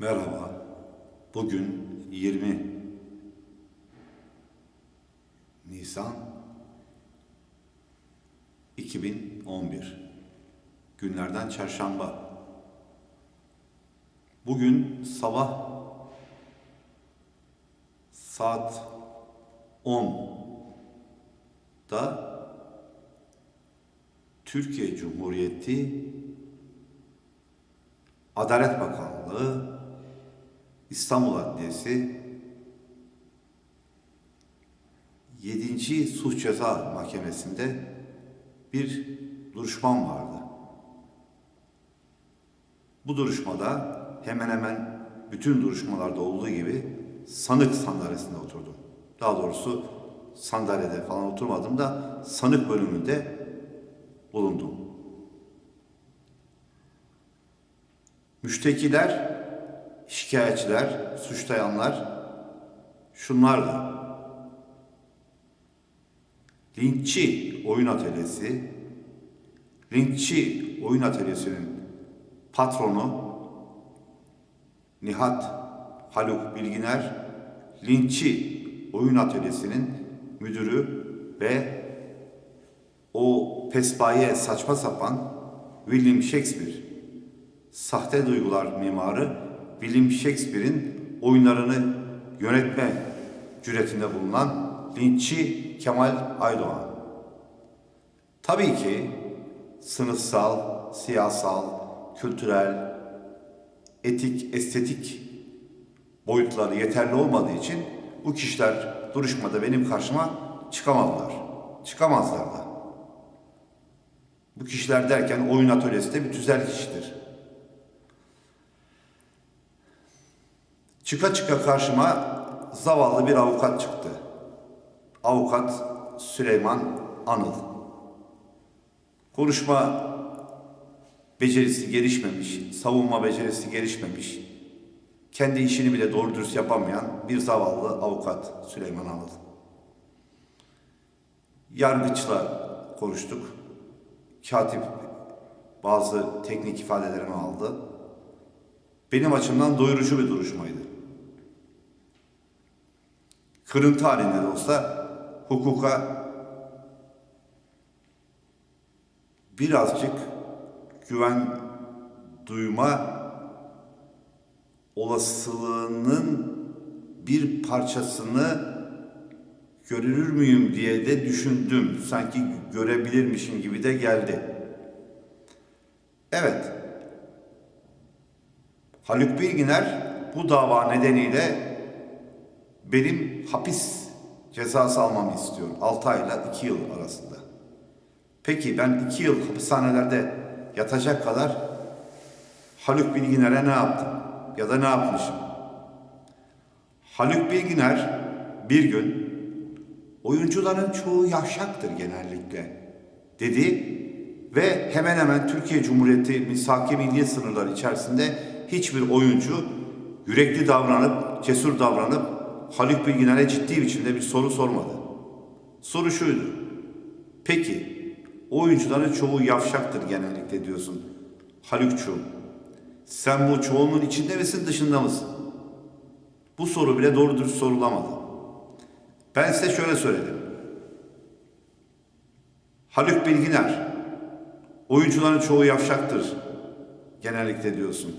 Merhaba. Bugün 20 Nisan 2011. Günlerden çarşamba. Bugün sabah saat 10'da Türkiye Cumhuriyeti Adalet Bakanlığı İstanbul Adliyesi 7. Suç Ceza Mahkemesi'nde bir duruşmam vardı. Bu duruşmada hemen hemen bütün duruşmalarda olduğu gibi sanık sandalyesinde oturdum. Daha doğrusu sandalyede falan oturmadım da sanık bölümünde bulundum. Müştekiler, şikayetçiler, suçlayanlar şunlardı. Linkçi oyun atölyesi, Linkçi oyun atölyesinin patronu Nihat Haluk Bilginer, Linkçi oyun atölyesinin müdürü ve o pespaye saçma sapan William Shakespeare sahte duygular mimarı William Shakespeare'in oyunlarını yönetme cüretinde bulunan linççi Kemal Aydoğan. Tabii ki sınıfsal, siyasal, kültürel, etik, estetik boyutları yeterli olmadığı için bu kişiler duruşmada benim karşıma çıkamadılar. Çıkamazlar da. Bu kişiler derken oyun atölyesi de bir tüzel kişidir. Çıka çıka karşıma zavallı bir avukat çıktı. Avukat Süleyman Anıl. Konuşma becerisi gelişmemiş, savunma becerisi gelişmemiş, kendi işini bile doğru dürüst yapamayan bir zavallı avukat Süleyman Anıl. Yargıçla konuştuk. Katip bazı teknik ifadelerimi aldı. Benim açımdan doyurucu bir duruşmaydı. Kırıntı halinde de olsa hukuka birazcık güven duyma olasılığının bir parçasını görür müyüm diye de düşündüm. Sanki görebilirmişim gibi de geldi. Evet. Haluk Bilginer bu dava nedeniyle benim hapis cezası almamı istiyor. 6 ayla 2 yıl arasında. Peki ben 2 yıl hapishanelerde yatacak kadar Haluk Bilginer'e ne yaptım? Ya da ne yapmışım? Haluk Bilginer bir gün oyuncuların çoğu yavşaktır genellikle dedi ve hemen hemen Türkiye Cumhuriyeti misaki milli sınırları içerisinde hiçbir oyuncu yürekli davranıp, cesur davranıp Haluk Bilginer'e ciddi biçimde bir soru sormadı. Soru şuydu. Peki oyuncuların çoğu yavşaktır genellikle diyorsun. Halukçuğum sen bu çoğunun içinde misin dışında mısın? Bu soru bile doğru dürüst sorulamadı. Ben size şöyle söyledim. Haluk Bilginer, oyuncuların çoğu yavşaktır genellikle diyorsun.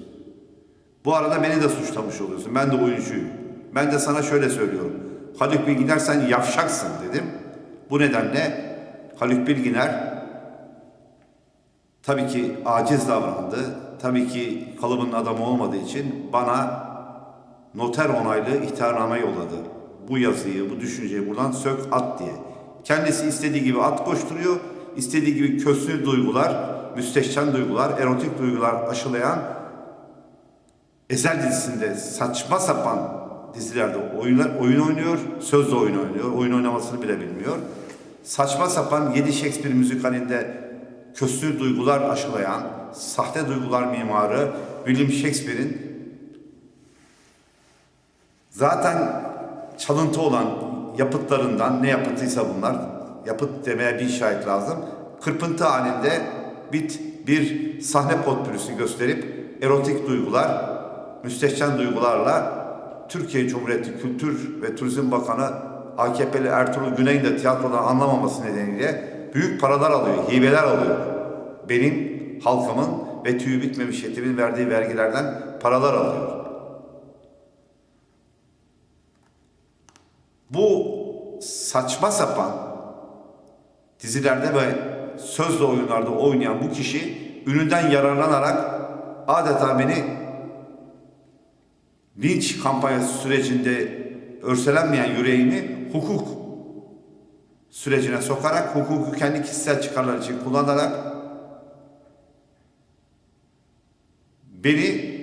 Bu arada beni de suçlamış oluyorsun. Ben de oyuncuyum. Ben de sana şöyle söylüyorum. Haluk Bilginer sen yavşaksın dedim. Bu nedenle Haluk Bilginer tabii ki aciz davrandı. Tabii ki kalıbının adamı olmadığı için bana noter onaylı ihtarname yolladı. Bu yazıyı, bu düşünceyi buradan sök at diye. Kendisi istediği gibi at koşturuyor, istediği gibi kösnü duygular, müstehcen duygular, erotik duygular aşılayan Ezel dizisinde saçma sapan dizilerde oyunlar, oyun oynuyor, sözle oyun oynuyor, oyun oynamasını bile bilmiyor. Saçma sapan 7 Shakespeare müzikalinde kösnü duygular aşılayan, sahte duygular mimarı William Shakespeare'in zaten çalıntı olan yapıtlarından ne yapıtıysa bunlar yapıt demeye bir şahit lazım. Kırpıntı halinde bit bir sahne potpürüsü gösterip erotik duygular müstehcen duygularla Türkiye Cumhuriyeti Kültür ve Turizm Bakanı AKP'li Ertuğrul Güney'in de tiyatrodan anlamaması nedeniyle büyük paralar alıyor, hibeler alıyor. Benim, halkımın ve tüyü bitmemiş yetimin verdiği vergilerden paralar alıyor. Bu saçma sapan dizilerde ve sözlü oyunlarda oynayan bu kişi ününden yararlanarak adeta beni linç kampanyası sürecinde örselenmeyen yüreğimi hukuk sürecine sokarak, hukuku kendi kişisel çıkarlar için kullanarak beni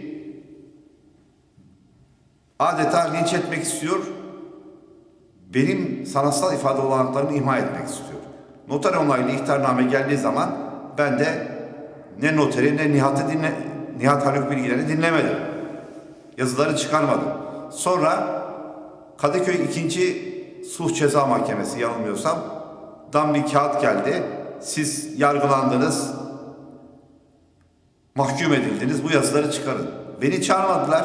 adeta linç etmek istiyor, benim sanatsal ifade olanaklarımı imha etmek istiyor. Noter onaylı ihtarname geldiği zaman ben de ne noteri ne Nihat'ı dinle, Nihat Haluk bilgilerini dinlemedim. Yazıları çıkarmadım. Sonra Kadıköy 2. Sulh Ceza Mahkemesi yanılmıyorsam dan bir kağıt geldi. Siz yargılandınız, mahkum edildiniz, bu yazıları çıkarın. Beni çağırmadılar.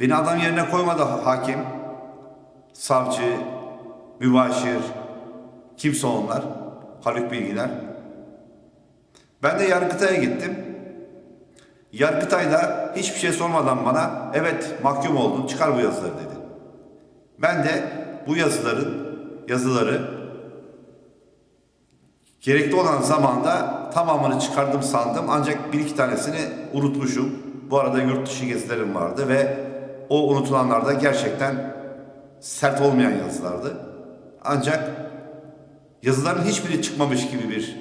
Beni adam yerine koymadı hakim, savcı, mübaşir, kimse onlar, Haluk Bilgiler. Ben de Yargıtay'a gittim. Yargıtay'da hiçbir şey sormadan bana evet mahkum oldun çıkar bu yazıları dedi. Ben de bu yazıların yazıları gerekli olan zamanda tamamını çıkardım sandım ancak bir iki tanesini unutmuşum. Bu arada yurt dışı gezilerim vardı ve o unutulanlar da gerçekten sert olmayan yazılardı. Ancak yazıların hiçbiri çıkmamış gibi bir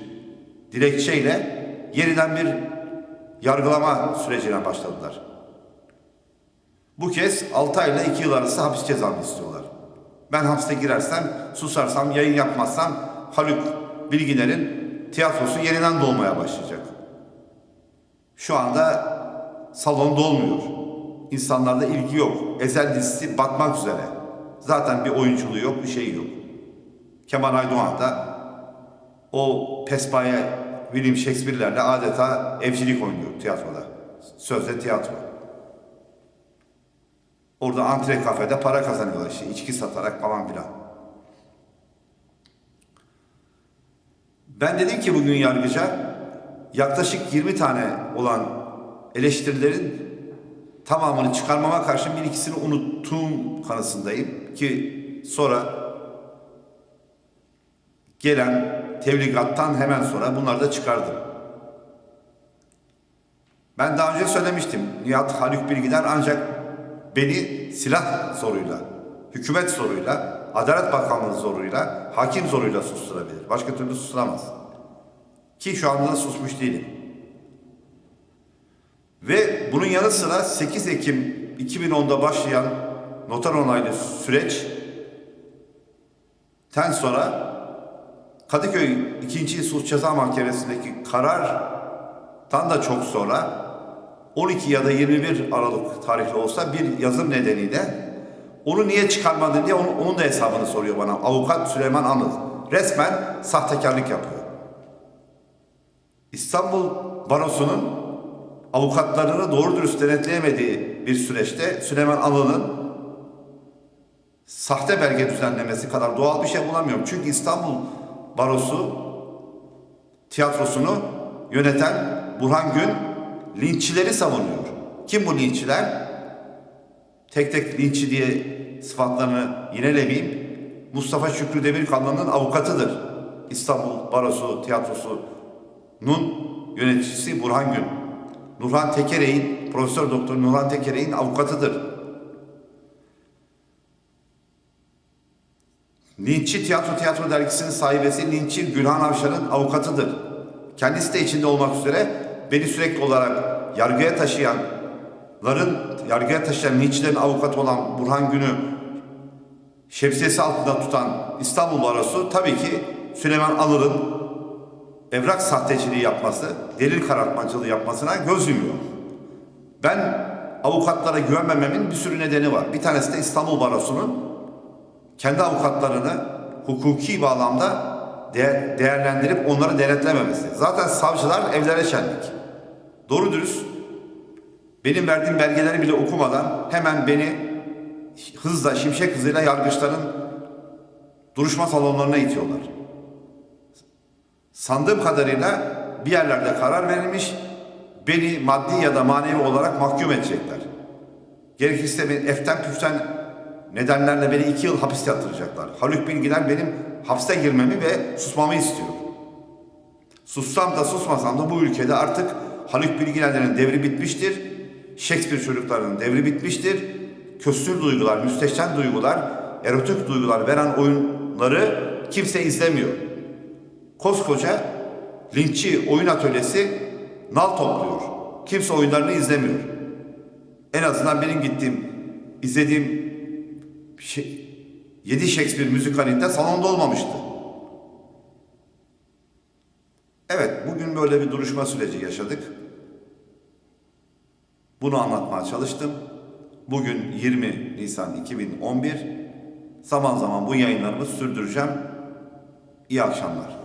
dilekçeyle yeniden bir yargılama sürecine başladılar. Bu kez 6 ay ile 2 yıl arası hapis cezamı istiyorlar. Ben hapse girersem, susarsam, yayın yapmazsam Haluk Bilginer'in tiyatrosu yeniden doğmaya başlayacak. Şu anda salon dolmuyor. İnsanlarda ilgi yok. Ezel dizisi batmak üzere. Zaten bir oyunculuğu yok, bir şey yok. Kemal Aydoğan da o pespaye William Shakespeare'lerle adeta evcilik oynuyor tiyatroda. Sözde tiyatro. Orada antre kafede para kazanıyorlar işte. içki satarak falan filan. Ben dedim ki bugün yargıca yaklaşık 20 tane olan eleştirilerin tamamını çıkarmama karşın bir ikisini unuttuğum kanısındayım ki sonra gelen tebligattan hemen sonra bunları da çıkardım. Ben daha önce söylemiştim. Nihat Haluk Bilginer ancak beni silah zoruyla, hükümet zoruyla, Adalet Bakanlığı zoruyla, hakim zoruyla susturabilir. Başka türlü susturamaz. Ki şu anda da susmuş değilim. Ve bunun yanı sıra 8 Ekim 2010'da başlayan noter onaylı süreç ten sonra Kadıköy 2. Sulh Ceza Mahkemesi'ndeki karardan da çok sonra 12 ya da 21 Aralık tarihli olsa bir yazım nedeniyle onu niye çıkarmadın diye onun, onun da hesabını soruyor bana. Avukat Süleyman Anıl. Resmen sahtekarlık yapıyor. İstanbul Barosu'nun avukatlarını doğru dürüst denetleyemediği bir süreçte Süleyman Anıl'ın sahte belge düzenlemesi kadar doğal bir şey bulamıyorum. Çünkü İstanbul Barosu tiyatrosunu yöneten Burhan Gün linççileri savunuyor. Kim bu linççiler? Tek tek linççi diye sıfatlarını yinelemeyeyim. Mustafa Şükrü Demirkanlı'nın avukatıdır. İstanbul Barosu Tiyatrosu'nun yöneticisi Burhan Gün. Nurhan Tekerey'in, Profesör Doktor Nurhan Tekerey'in avukatıdır. Linççi Tiyatro Tiyatro dergisinin sahibesi Linççi Gülhan Avşar'ın avukatıdır. Kendisi de içinde olmak üzere beni sürekli olarak yargıya taşıyanların, yargıya taşıyan linççilerin avukatı olan Burhan Gün'ü şemsiyesi altında tutan İstanbul Barosu tabii ki Süleyman Alır'ın evrak sahteciliği yapması, delil karartmacılığı yapmasına göz yumuyor. Ben avukatlara güvenmememin bir sürü nedeni var. Bir tanesi de İstanbul Barosu'nun kendi avukatlarını hukuki bağlamda de- değerlendirip onları denetlememesi. Zaten savcılar evlere şenlik. Doğru dürüst Benim verdiğim belgeleri bile okumadan hemen beni hızla, şimşek hızıyla yargıçların duruşma salonlarına itiyorlar. Sandığım kadarıyla bir yerlerde karar verilmiş, beni maddi ya da manevi olarak mahkum edecekler. Gerekirse beni eften püften nedenlerle beni iki yıl hapis yatıracaklar. Haluk Bilginer benim hapse girmemi ve susmamı istiyor. Sussam da susmasam da bu ülkede artık Haluk Bilginer'lerin devri bitmiştir. Shakespeare çocuklarının devri bitmiştir. Köstür duygular, müsteşen duygular, erotik duygular veren oyunları kimse izlemiyor. Koskoca linççi oyun atölyesi nal topluyor. Kimse oyunlarını izlemiyor. En azından benim gittiğim, izlediğim şey, 7 Shakespeare müzikalinde salonda olmamıştı. Evet, bugün böyle bir duruşma süreci yaşadık. Bunu anlatmaya çalıştım. Bugün 20 Nisan 2011. Zaman zaman bu yayınlarımı sürdüreceğim. İyi akşamlar.